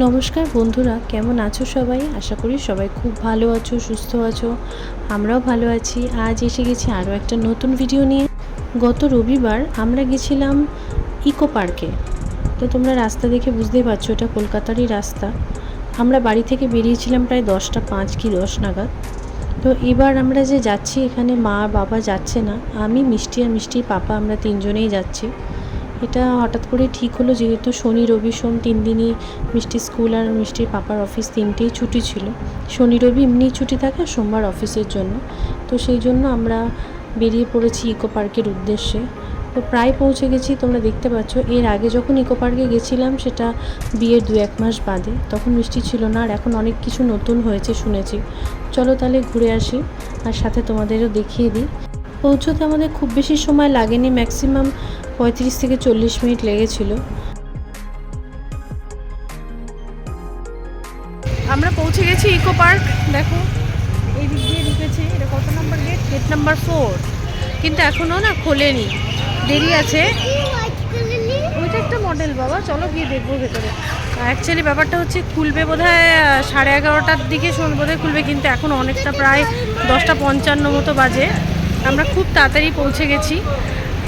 নমস্কার বন্ধুরা, কেমন আছো সবাই? আশা করি সবাই খুব ভালো আছো, সুস্থ আছো। আমরাও ভালো আছি। আজ এসে গেছি আরও একটা নতুন ভিডিও নিয়ে। গত রবিবার আমরা গেছিলাম ইকো পার্কে। তো তোমরা রাস্তা দেখে বুঝতেই পারছ, এটা কলকাতারই রাস্তা। আমরা বাড়ি থেকে বেরিয়েছিলাম প্রায় দশটা পাঁচ কি দশ নাগাদ। তো এবার আমরা যে যাচ্ছি, এখানে মা বাবা যাচ্ছে না। আমি, মিষ্টি আর মিষ্টির পাপা আমরা তিনজনেই যাচ্ছি। এটা হঠাৎ করে ঠিক হলো যেহেতু শনি, রবি, সোম তিন দিনই মিষ্টির স্কুল আর মিষ্টির পাপার অফিস তিনটেই ছুটি ছিল। শনি, রবি এমনিই ছুটি থাকে আর সোমবার অফিসের জন্য। তো সেই জন্য আমরা বেরিয়ে পড়েছি ইকো পার্কের উদ্দেশ্যে। তো প্রায় পৌঁছে গেছি, তোমরা দেখতে পাচ্ছ। এর আগে যখন ইকো পার্কে গেছিলাম, সেটা বিয়ের দু এক মাস বাদে। তখন মিষ্টি ছিল না আর এখন অনেক কিছু নতুন হয়েছে শুনেছি। চলো তাহলে ঘুরে আসি আর সাথে তোমাদেরও দেখিয়ে দিই। পৌঁছতে আমাদের খুব বেশি সময় লাগেনি, ম্যাক্সিমাম পঁয়ত্রিশ থেকে চল্লিশ মিনিট লেগেছিল। আমরা পৌঁছে গেছি ইকো পার্ক, দেখো। এই দিক দিয়ে ঢুকেছি। এটা কত number gate? Gate number four. কিন্তু এখনও না খোলেনি। দেরি আছে। ওইটা একটা মডেল, বাবা। চলো গিয়ে দেখব ভেতরে। অ্যাকচুয়ালি ব্যাপারটা হচ্ছে খুলবে বোধ হয় সাড়ে এগারোটার দিকে শোন, বোধহয় খুলবে, কিন্তু এখন অনেকটা প্রায় দশটা পঞ্চান্ন মতো বাজে। আমরা খুব তাড়াতাড়ি পৌঁছে গেছি।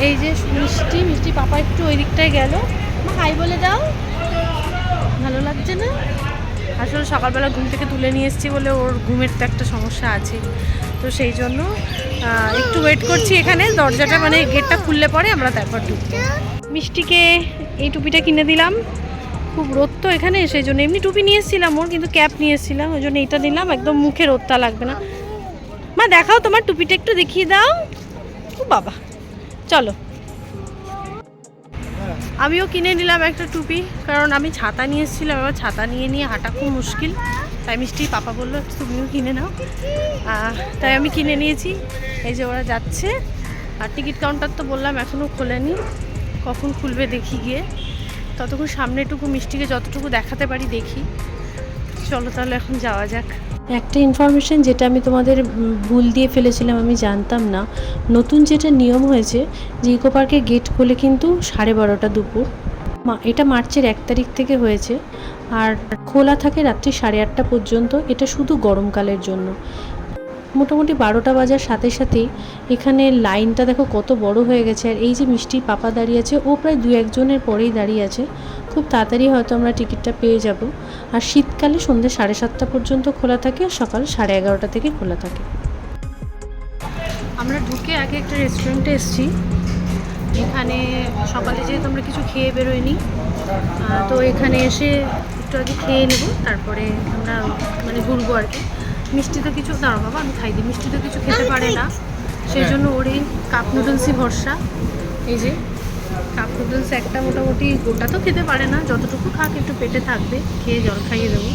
এই যে মিষ্টি মিষ্টি পাপা একটু ওই দিকটায় গেল। হাই বলে দাও। ভালো লাগছে না? আসলে সকালবেলা ঘুম থেকে তুলে নিয়ে এসেছি বলে ওর ঘুমের তো একটা সমস্যা আছে। তো সেই জন্য একটু ওয়েট করছি এখানে। দরজাটা মানে গেটটা খুললে পরে আমরা তারপর ঢুকবো। মিষ্টিকে এই টুপিটা কিনে দিলাম। খুব রোদ তো এখানে, সেই জন্য এমনি টুপি নিয়ে এসেছিলাম ওর, কিন্তু ক্যাপ নিয়ে এসেছিলাম। ওই জন্য এইটা নিলাম। একদম মুখে রোদটা লাগবে না। মা, দেখাও তোমার টুপিটা একটু দেখিয়ে দাও। বাবা। চলো। আমিও কিনে নিলাম একটা টুপি, কারণ আমি ছাতা নিয়ে এসেছিলাম, এবার ছাতা নিয়ে নিয়ে হাঁটা খুব মুশকিল। তাই মিষ্টি পাপা বলল, তুমিও কিনে নাও। তাই আমি কিনে নিয়েছি। এই যে ওরা যাচ্ছে। আর টিকিট কাউন্টার তো বললাম এখনও খোলেনি। কখন খুলবে দেখি গিয়ে। ততক্ষণ সামনেটুকু মিষ্টিকে যতটুকু দেখাতে পারি দেখি। চলো তাহলে এখন যাওয়া যাক। একটা ইনফরমেশান যেটা আমি তোমাদের ভুল দিয়ে ফেলেছিলাম, আমি জানতাম না। নতুন যেটা নিয়ম হয়েছে যে ইকো পার্কে গেট খোলে কিন্তু সাড়ে বারোটা দুপুর। এটা মার্চের এক তারিখ থেকে হয়েছে। আর খোলা থাকে রাত্রি সাড়ে আটটা পর্যন্ত, এটা শুধু গরমকালের জন্য। মোটামুটি বারোটা বাজার সাথে সাথেই এখানে লাইনটা দেখো কত বড় হয়ে গেছে। আর এই যে মিষ্টি পাপা দাঁড়িয়ে আছে ও প্রায় দু একজনের পরেই দাঁড়িয়ে আছে। খুব তাড়াতাড়ি হয়তো আমরা টিকিটটা পেয়ে যাব। আর শীতকালে সন্ধ্যে সাড়ে সাতটা পর্যন্ত খোলা থাকে আর সকাল সাড়ে এগারোটা থেকে খোলা থাকে। আমরা ঢুকে আগে একটা রেস্টুরেন্টে এসেছি। এখানে সকালে যেহেতু আমরা কিছু খেয়ে বেরোইনি আহ, তো এখানে এসে একটু আগে খেয়ে নেব তারপরে আমরা মানে ঘুরবো আর কি। মিষ্টি তো কিছু দাঁড়ো বাবা, আমি খাই দিই। মিষ্টি তো কিছু খেতে পারে না। সেই জন্য ওর এই কাপ নুডলসই ভরসা। এই যে, কাপ নুডলস একটা মোটামুটি গোটা তো খেতে পারে না। যতটুকু খাক একটু পেটে থাকবে। খেয়ে জল খাইয়ে দেবো।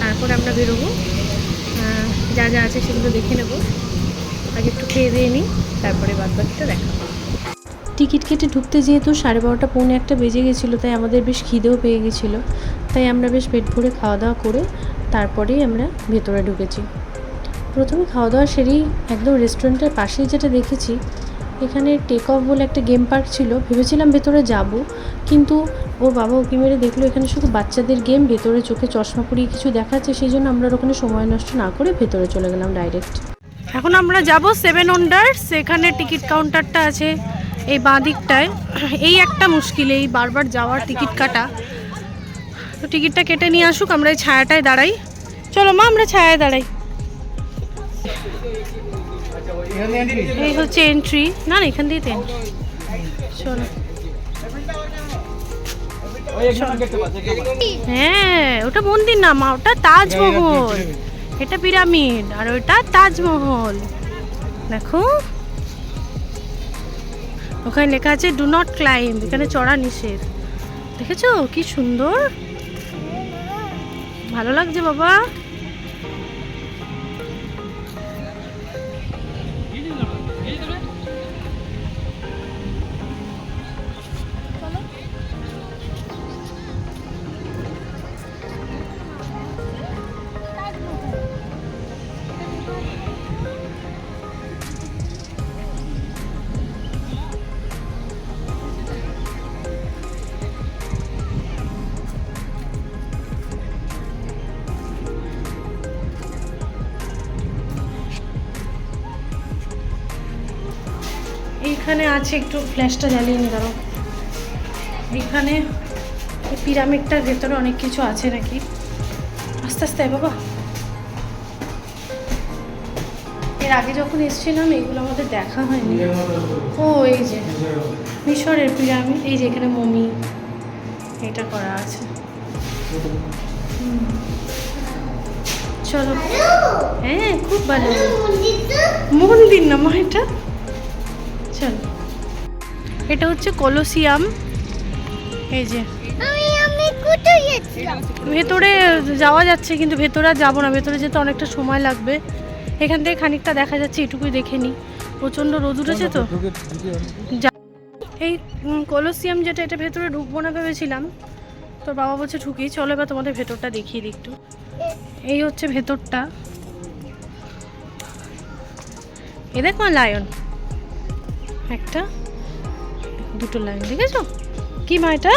তারপরে আমরা বেরোবো। যা যা আছে সেগুলো দেখে নেব। আগে একটু খেয়ে দিয়ে নিই, তারপরে বাদ বাকিটা দেখা টিকিট কেটে ঢুকতে যেহেতু সাড়ে বারোটা, পৌনে একটা বেজে গেছিল, তাই আমাদের বেশ খিদেও পেয়ে গেছিল। তাই আমরা বেশ পেট ভরে খাওয়া দাওয়া করে তারপরেই আমরা ভেতরে ঢুকেছি। প্রথমে খাওয়া দাওয়া সেরেই একদম রেস্টুরেন্টের পাশেই যেটা দেখেছি, এখানে টেক অফ বলে একটা গেম পার্ক ছিল। ভেবেছিলাম ভেতরে যাব, কিন্তু ওর বাবা উকি মেরে দেখল এখানে শুধু বাচ্চাদের গেম ভেতরে চোখে চশমা পরিয়ে কিছু দেখাচ্ছে, সেই জন্য আমরা ওখানে সময় নষ্ট না করে ভেতরে চলে গেলাম ডাইরেক্ট এখন আমরা যাব সেভেন ওন্ডার্স সেখানে টিকিট কাউন্টারটা আছে এই বাঁ দিকটায় এই একটা মুশকিল, এই বারবার যাওয়ার টিকিট কাটা। তো টিকিটটা কেটে নিয়ে আসুক, আমরা এই ছায়াটায় দাঁড়াই। চলো মা, আমরা ছায়ায় দাঁড়াই। এই হচ্ছে এন্ট্রি না না, এখান দিয়ে তো entry। চলো। হ্যাঁ ওটা মন্দির না মা, ওটা তাজমহল। এটা পিরামিড, আর ওটা তাজমহল। দেখো। ওখানে লেখা আছে ডু নট ক্লাইম্ব এখানে চড়া নিষেধ। দেখেছ? কি সুন্দর। ভালো লাগছে বাবা? এখানে আছে একটু ফ্ল্যাশটা জ্বালিয়ে নি দাঁড়ো এখানে পিরামিডটার ভেতরে অনেক কিছু আছে নাকি? আস্তে আস্তে বাবা। এর আগে যখন এসেছিলাম এগুলো আমাদের দেখা হয়নি। ও এই যে। মিশরের পিরামিড এই যে এখানে মমি। এটা করা আছে। চলো। হ্যাঁ খুব ভালো। মন্দির না মা এটা? চলো এটা হচ্ছে কলোসিয়াম। এই যে। ভেতরে যাওয়া যাচ্ছে কিন্তু ভেতরে আর যাব না। ভেতরে যেতে অনেকটা সময় লাগবে। এখান থেকে খানিকটা দেখা যাচ্ছে এটুকুই দেখে নিই। প্রচণ্ড রোদ উঠেছে তো। এই কলোসিয়াম যেটা এটা ভেতরে ঢুকবো না ভেবেছিলাম। তোর বাবা বলছে ঢুকি চলো এবার তোমাদের ভেতরটা দেখিয়ে দিই একটু। এই হচ্ছে ভেতরটা। এ দেখো লায়ন একটা দুটো লায়ন দেখেছ? কি মা এটা?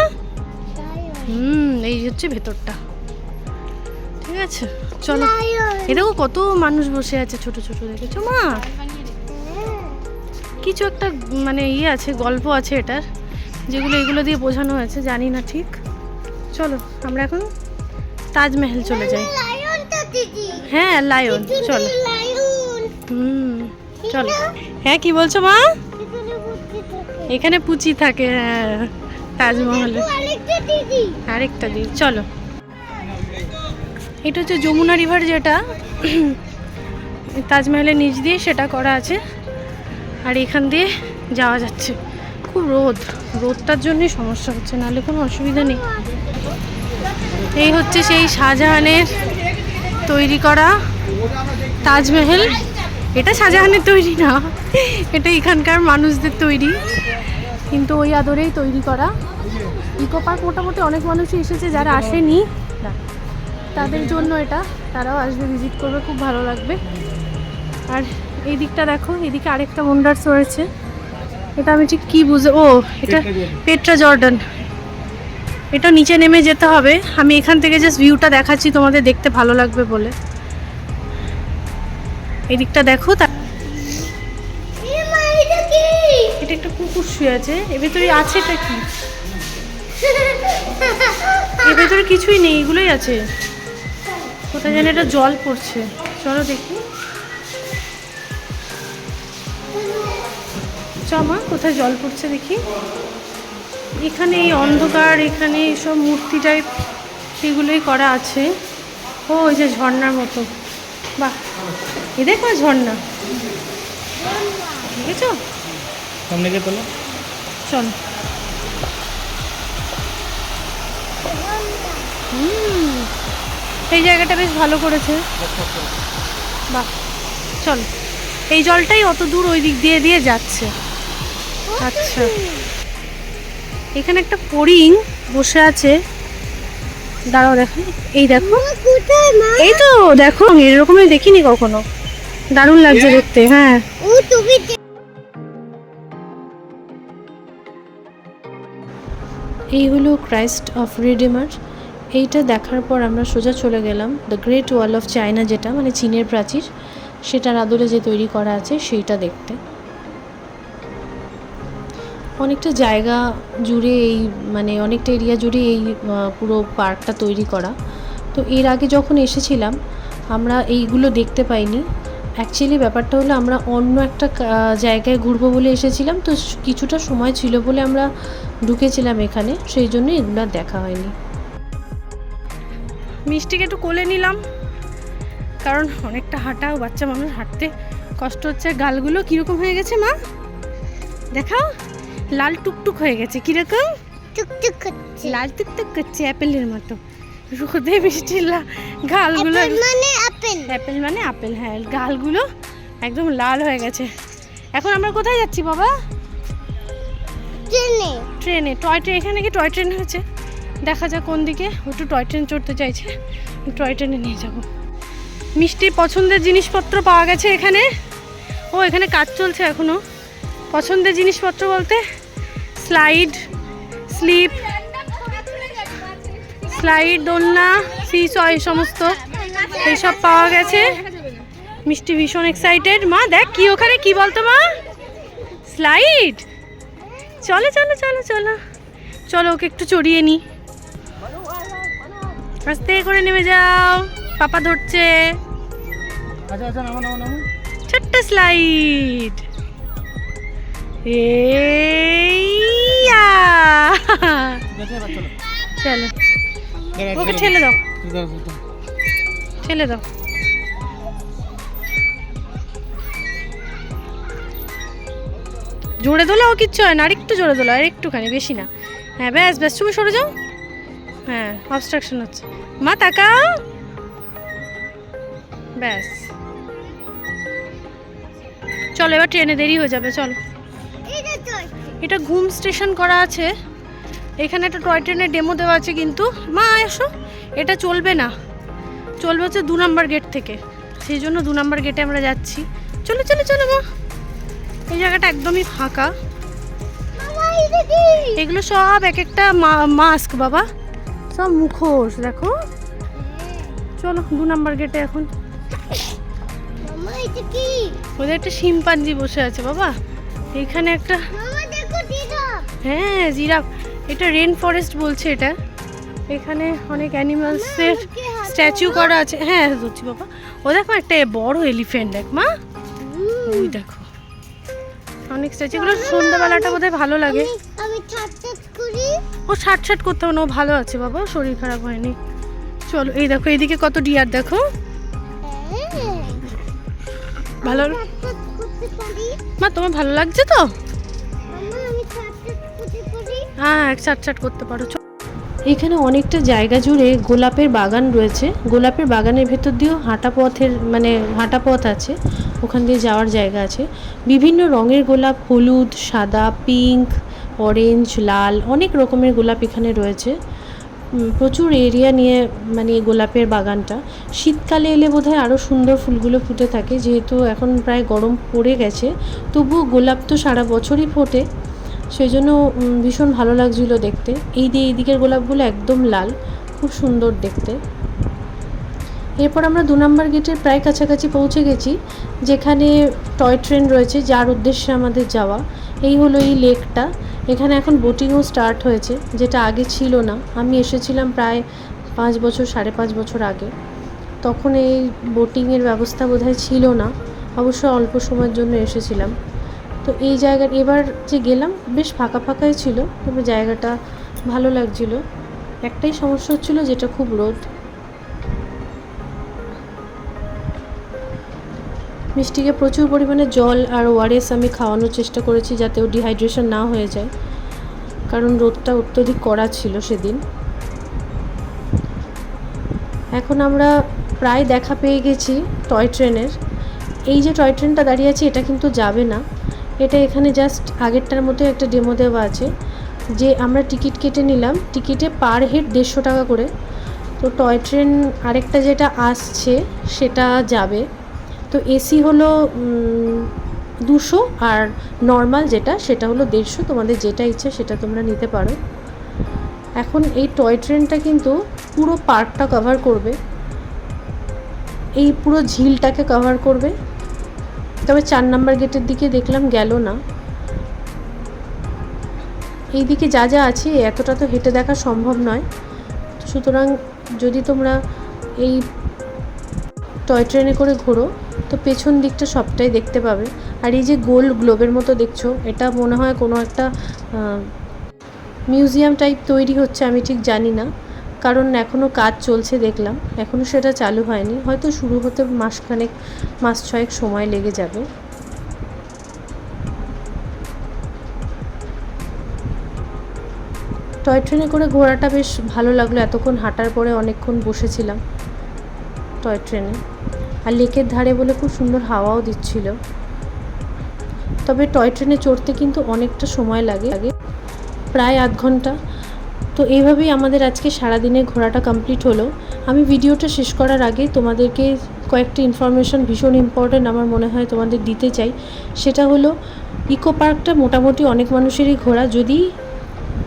হুম এই হচ্ছে ভেতরটা। ঠিক আছে চলো। এ দেখো কত মানুষ বসে আছে ছোট ছোট দেখেছ মা? কিছু একটা মানে ইয়ে আছে গল্প আছে এটার যেগুলো এগুলো দিয়ে বোঝানো হয়েছে জানি না ঠিক। চলো আমরা এখন তাজমহল চলে যাই। হ্যাঁ লায়ন চলো। হুম চলো। হ্যাঁ কি বলছো মা? এখানে পুচি থাকে হ্যাঁ তাজমহলে। আরেকটা দিদি। চলো। এটা হচ্ছে যমুনা রিভার যেটা তাজমহলের নিচ দিয়ে সেটা করা আছে। আর এখান দিয়ে যাওয়া যাচ্ছে। খুব রোদ রোদটার জন্যই সমস্যা হচ্ছে নাহলে কোনো অসুবিধা নেই। এই হচ্ছে সেই শাহজাহানের তৈরি করা তাজমহল। এটা শাহজাহানের তৈরি না এটা এখানকার মানুষদের তৈরি। কিন্তু ওই আদরেই তৈরি করা। ইকো পার্ক মোটামুটি অনেক মানুষই এসেছে যারা আসেনি। তাদের জন্য এটা। তারাও আসবে, ভিজিট করবে, খুব ভালো লাগবে। আর এই দিকটা দেখো, এদিকে আরেকটা ওন্ডার্স রয়েছে। এটা আমি ঠিক কী বুঝে, ও, এটা পেট্রা জর্ডান এটা নিচে নেমে যেতে হবে। আমি এখান থেকে জাস্ট ভিউটা দেখাচ্ছি, তোমাদের দেখতে ভালো লাগবে বলে। এই দিকটা দেখো, তা এ মা এটা কি? এটা একটা কুকুর শুয়ে আছে। এর ভেতরে আছে এটা কি? এর ভেতরে কিছুই নেই, এগুলোই আছে। কোথায় যেন এটা জল পড়ছে। চলো দেখি। চমা কোথায় জল পড়ছে দেখি। এখানে এই অন্ধকার, এখানে এইসব মূর্তি টাইপ এগুলোই করা আছে। ও, ওই যে ঝর্ণার মতো। বাহ এ দেখো ঝর্ণা? দেখেছ? সামনে গিয়ে তোলো। চল এই জায়গাটা বেশ ভালো করেছে। বাহ চল। এই জলটাই অত দূর ওই দিক দিয়ে দিয়ে যাচ্ছে। আচ্ছা। এখানে একটা ফড়িং বসে আছে। দাঁড়াও দেখো। এই দেখো। এই তো দেখো। এরকমই দেখিনি কখনো। দারুণ লাগছে দেখতে হ্যাঁ। এই হলো ক্রাইস্ট অফ রিডিমার এইটা দেখার পর আমরা সোজা চলে গেলাম। The great wall of China যেটা মানে চীনের প্রাচীর, সেটার আদলে যে তৈরি করা আছে, সেইটা দেখতে। অনেকটা জায়গা জুড়ে এই মানে অনেকটা এরিয়া জুড়ে এই পুরো পার্কটা তৈরি করা। তো এর আগে যখন এসেছিলাম, আমরা এইগুলো দেখতে পাইনি। অ্যাকচুয়ালি ব্যাপারটা হলো আমরা অন্য একটা জায়গায় ঘুরবো বলে এসেছিলাম তো কিছুটা সময় ছিল বলে আমরা ঢুকেছিলাম এখানে সেই জন্য এগুলো দেখা হয়নি। মিষ্টিকে একটু কোলে নিলাম কারণ অনেকটা হাঁটা বাচ্চা মানুষ হাঁটতে কষ্ট হচ্ছে। গালগুলো কীরকম হয়ে গেছে মা? দেখাও লাল টুকটুক হয়ে গেছে কীরকম? টুকটুক করছে। লাল টুকটুক করছে অ্যাপেলের মতো। রোদে মিষ্টি লা- গালগুলো মানে আপেল অ্যাপেল মানে আপেল হ্যাঁ গালগুলো একদম লাল হয়ে গেছে। এখন আমরা কোথায় যাচ্ছি বাবা? ট্রেনে। ট্রেনে। টয় ট্রেন এখানে কি টয় ট্রেন হয়েছে? দেখা যাক কোন দিকে। একটু টয় ট্রেন চড়তে চাইছে। টয় ট্রেনে নিয়ে যাব। মিষ্টির পছন্দের জিনিসপত্র পাওয়া গেছে এখানে। ও এখানে কাজ চলছে এখনও। পছন্দের জিনিসপত্র বলতে স্লাইড স্লিপ স্লাইড দোলনা সিস এই সমস্ত এইসব পাওয়া গেছে। মিষ্টি ভীষণ এক্সাইটেড মা, দেখ কি ওখানে, কি বলতো মা? স্লাইড চলো চলো চলো চলো। চলো, ওকে একটু চড়িয়ে নি। আস্তে করে নেমে যাও। পাপা ধরছে। ছোট্ট স্লাইড এবার চলো। ওকে। ঠেলে দাও। ঠেলে দাও। জোরে দোলাও কিচ্ছু হয় না। আর একটু জোরে দোলা আর একটুখানি বেশি না। হ্যাঁ ব্যাস ব্যাস তুমি সরে যাও। হ্যাঁ অবস্ট্রাকশন হচ্ছে। মা তাকাও। ব্যাস। চলো এবার ট্রেনে দেরি হয়ে যাবে চলো। এটা ঘুম স্টেশন করা আছে। এখানে একটা টয় ট্রেনের ডেমো দেওয়া আছে কিন্তু। মা এসো। এটা চলবে না। চলবে হচ্ছে দু নম্বর গেট থেকে। সেই জন্য দু নম্বর গেটে আমরা যাচ্ছি। চলো চলো চলো মা। এই জায়গাটা একদমই ফাঁকা। এগুলো সব এক একটা মাস্ক বাবা। সব মুখোশ দেখো। চলো দু নম্বর গেটে এখন। ওদের একটা শিম্পাঞ্জি বসে আছে বাবা। এখানে একটা হ্যাঁ জিরাফ। এটা রেন ফরেস্ট বলছে এটা। এখানে অনেক অ্যানিমালসের স্ট্যাচু করা আছে। হ্যাঁ ধরছি বাবা। ও দেখো একটা বড় এলিফ্যান্ট দেখ মা। ওই দেখো। অনেক স্ট্যাচু এগুলো সন্ধ্যাবেলাটা বোধহয় ভালো লাগে। ও ছাট ছাট করতে হবে না ও ভালো আছে বাবা শরীর খারাপ হয়নি। চলো এই দেখো এইদিকে কত ডিয়ার দেখো। ভালো মা তোমার ভালো লাগছে তো? হ্যাঁ ছাট ছাট করতে পারো। এখানে অনেকটা জায়গা জুড়ে গোলাপের বাগান রয়েছে। গোলাপের বাগানের ভেতর দিয়েও হাঁটা পথের মানে হাঁটা পথ আছে। ওখান দিয়ে যাওয়ার জায়গা আছে। বিভিন্ন রঙের গোলাপ, হলুদ, সাদা, পিঙ্ক, অরেঞ্জ, লাল, অনেক রকমের গোলাপ এখানে রয়েছে। প্রচুর এরিয়া নিয়ে মানে গোলাপের বাগানটা। শীতকালে এলে বোধহয় আরও সুন্দর ফুলগুলো ফুটে থাকে। যেহেতু এখন প্রায় গরম পড়ে গেছে, তবুও গোলাপ তো সারা বছরই ফোটে। সেই জন্য ভীষণ ভালো লাগছিল দেখতে। এই দিয়ে এই দিকের গোলাপগুলো একদম লাল, খুব সুন্দর দেখতে। এরপর আমরা দু নম্বর গেটের প্রায় কাছাকাছি পৌঁছে গেছি, যেখানে টয় ট্রেন রয়েছে, যার উদ্দেশ্যে আমাদের যাওয়া। এই হলো এই লেকটা। এখানে এখন বোটিংও স্টার্ট হয়েছে, যেটা আগে ছিল না। আমি এসেছিলাম প্রায় পাঁচ বছর, সাড়ে পাঁচ বছর আগে। তখন এই বোটিংয়ের ব্যবস্থা বোধহয় ছিল না। অবশ্য অল্প সময়ের জন্য এসেছিলাম। তো এই জায়গার, এবার যে গেলাম, বেশ ফাঁকা ফাঁকাই ছিল, তবে জায়গাটা ভালো লাগছিল। একটাই সমস্যা হচ্ছিল যেটা খুব রোদ। মিষ্টিকে প্রচুর পরিমাণে জল আর ওআরএস আমি খাওয়ানোর চেষ্টা করেছি যাতে ও ডিহাইড্রেশন না হয়ে যায়, কারণ রোদটা অত্যধিক কড়া ছিল সেদিন। এখন আমরা প্রায় দেখা পেয়ে গেছি টয় ট্রেনের। এই যে টয় ট্রেনটা দাঁড়িয়ে আছে, এটা কিন্তু যাবে না। এটা এখানে জাস্ট আগেরটার মতো একটা ডেমো দেওয়া আছে, যে আমরা টিকিট কেটে নিলাম টিকিটে পার হেড দেড়শো টাকা করে। তো টয় ট্রেন আরেকটা যেটা আসছে, সেটা যাবে। তো এসি হলো দুশো আর নর্মাল যেটা, সেটা হলো দেড়শো। তোমাদের যেটা ইচ্ছে সেটা তোমরা নিতে পারো। এখন এই টয় ট্রেনটা কিন্তু পুরো পার্কটা কভার করবে। এই পুরো ঝিলটাকে কভার করবে। তবে চার নাম্বার গেটের দিকে দেখলাম গেল না। এই দিকে যা যা আছে, এতটা তো হেঁটে দেখা সম্ভব নয়। সুতরাং যদি তোমরা এই টয় ট্রেনে করে ঘোরো, তো পেছন দিকটা সবটাই দেখতে পাবে। আর এই যে গোল গ্লোবের মতো দেখছ, এটা মনে হয় কোনো একটা মিউজিয়াম টাইপ তৈরি হচ্ছে, আমি ঠিক জানি না। কারণ এখনও কাজ চলছে দেখলাম। এখনও সেটা চালু হয়নি। হয়তো শুরু হতে মাসখানেক, মাস ছয়েক সময় লেগে যাবে। টয় ট্রেনে করে ঘোরাটা বেশ ভালো লাগল। এতক্ষণ হাঁটার পরে অনেকক্ষণ বসেছিলাম টয় ট্রেনে। আর লেকের ধারে বলে খুব সুন্দর হাওয়াও দিচ্ছিল। তবে টয় ট্রেনে চড়তে কিন্তু অনেকটা সময় লাগে। আগে প্রায় আধ ঘণ্টা। তো এইভাবেই আমাদের আজকে সারাদিনে ঘোরাটা কমপ্লিট হলো। আমি ভিডিওটা শেষ করার আগে তোমাদেরকে কয়েকটি ইনফরমেশন ভীষণ ইম্পর্ট্যান্ট আমার মনে হয় তোমাদের দিতে চাই। সেটা হলো ইকো পার্কটা মোটামুটি অনেক মানুষেরই ঘোরা। যদি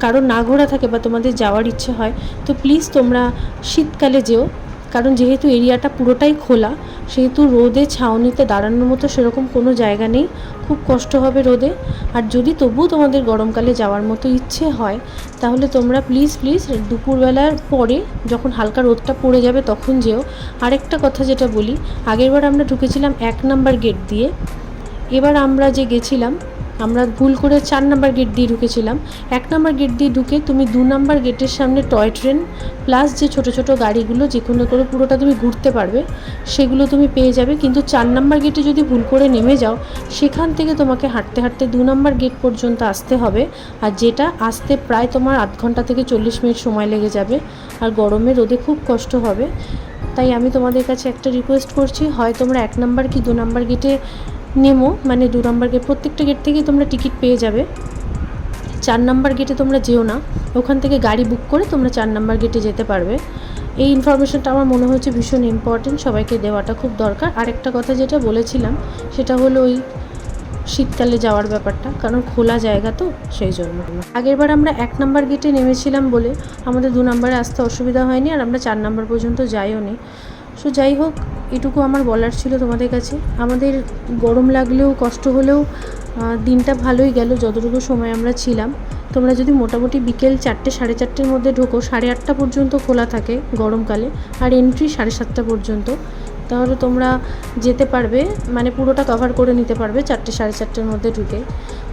কারও না ঘোরা থাকে বা তোমাদের যাওয়ার ইচ্ছে হয়, তো প্লিজ তোমরা শীতকালে যেও। কারণ যেহেতু এরিয়াটা পুরোটাই খোলা, সেহেতু রোদে ছাউনিতে দাঁড়ানোর মতো সেরকম কোনো জায়গা নেই। খুব কষ্ট হবে রোদে। আর যদি তবুও তোমাদের গরমকালে যাওয়ার মতো ইচ্ছে হয়, তাহলে তোমরা প্লিজ প্লিজ দুপুরবেলার পরে যখন হালকা রোদটা পড়ে যাবে তখন যেও। আরেকটা কথা যেটা বলি, আগেরবার আমরা ঢুকেছিলাম এক নাম্বার গেট দিয়ে। এবার আমরা যে গেছিলাম আমরা ভুল করে চার নাম্বার গেট দিয়ে ঢুকেছিলাম। এক নাম্বার গেট দিয়ে ঢুকে তুমি দু নাম্বার গেটের সামনে টয় ট্রেন প্লাস যে ছোট ছোট গাড়িগুলো যে কোনো করে পুরোটা তুমি ঘুরতে পারবে, সেগুলো তুমি পেয়ে যাবে। কিন্তু চার নাম্বার গেটে যদি ভুল করে নেমে যাও, সেখান থেকে তোমাকে হাঁটতে হাঁটতে দু নাম্বার গেট পর্যন্ত আসতে হবে। আর যেটা আসতে প্রায় তোমার আধ ঘণ্টা থেকে চল্লিশ মিনিট সময় লেগে যাবে। আর গরমে রোদে খুব কষ্ট হবে। তাই আমি তোমাদের কাছে একটা রিকোয়েস্ট করছি, হয় তোমরা এক নাম্বার কি দু নাম্বার গেটে নেমো মানে দু নম্বর গেট প্রত্যেকটা গেট থেকেই তোমরা টিকিট পেয়ে যাবে। চার নাম্বার গেটে তোমরা যেও না, ওখান থেকে গাড়ি বুক করে তোমরা চার নাম্বার গেটে যেতে পারবে। এই ইনফরমেশনটা আমার মনে হচ্ছে ভীষণ ইম্পর্টেন্ট সবাইকে দেওয়াটা খুব দরকার। আরেকটা কথা যেটা বলেছিলাম, সেটা হলো ওই শীতকালে যাওয়ার ব্যাপারটা, কারণ খোলা জায়গা তো, সেই জন্য। আগেরবার আমরা এক নাম্বার গেটে নেমেছিলাম বলে আমাদের দু নম্বরে আসতে অসুবিধা হয়নি, আর আমরা চার নাম্বার পর্যন্ত যাইও নি সো যাই হোক, এটুকু আমার বলার ছিল তোমাদের কাছে। আমাদের গরম লাগলেও, কষ্ট হলেও দিনটা ভালোই গেল যতটুকু সময় আমরা ছিলাম। তোমরা যদি মোটামুটি বিকেল চারটে, সাড়ে চারটের মধ্যে ঢোকো, সাড়ে আটটা পর্যন্ত খোলা থাকে গরমকালে, আর এন্ট্রি সাড়ে সাতটা পর্যন্ত। তাহলে তোমরা যেতে পারবে মানে পুরোটা কভার করে নিতে পারবে চারটে, সাড়ে চারটের মধ্যে ঢুকে।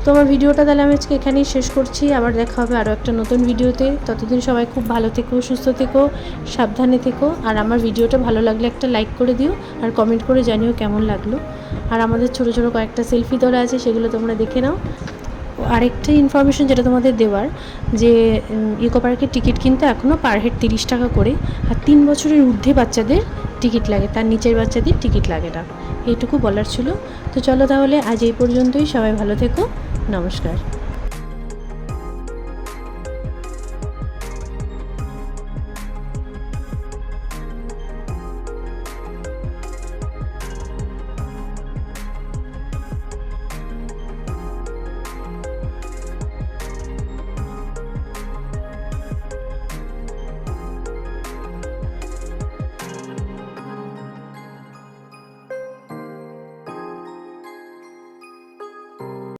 তো আমার ভিডিওটা তাহলে আমি আজকে এখানেই শেষ করছি। আবার দেখা হবে আরও একটা নতুন ভিডিওতে। ততদিন সবাই খুব ভালো থেকো, সুস্থ থেকো, সাবধানে থেকো। আর আমার ভিডিওটা ভালো লাগলে একটা লাইক করে দিও আর কমেন্ট করে জানিও কেমন লাগল। আর আমাদের ছোটো ছোটো কয়েকটা সেলফি তোলা আছে, সেগুলো তোমরা দেখে নাও। আরেকটা ইনফরমেশন যেটা তোমাদের দেওয়ার, যে ইকো পার্কের টিকিট কিন্তু এখনও পার হেড তিরিশ টাকা করে, আর তিন বছরের ঊর্ধ্বে বাচ্চাদের টিকিট লাগে, তার নিচের বাচ্চাদের টিকিট লাগে না। এইটুকু বলার ছিল। তো চলো তাহলে আজ এই পর্যন্তই, সবাই ভালো থেকো, নমস্কার।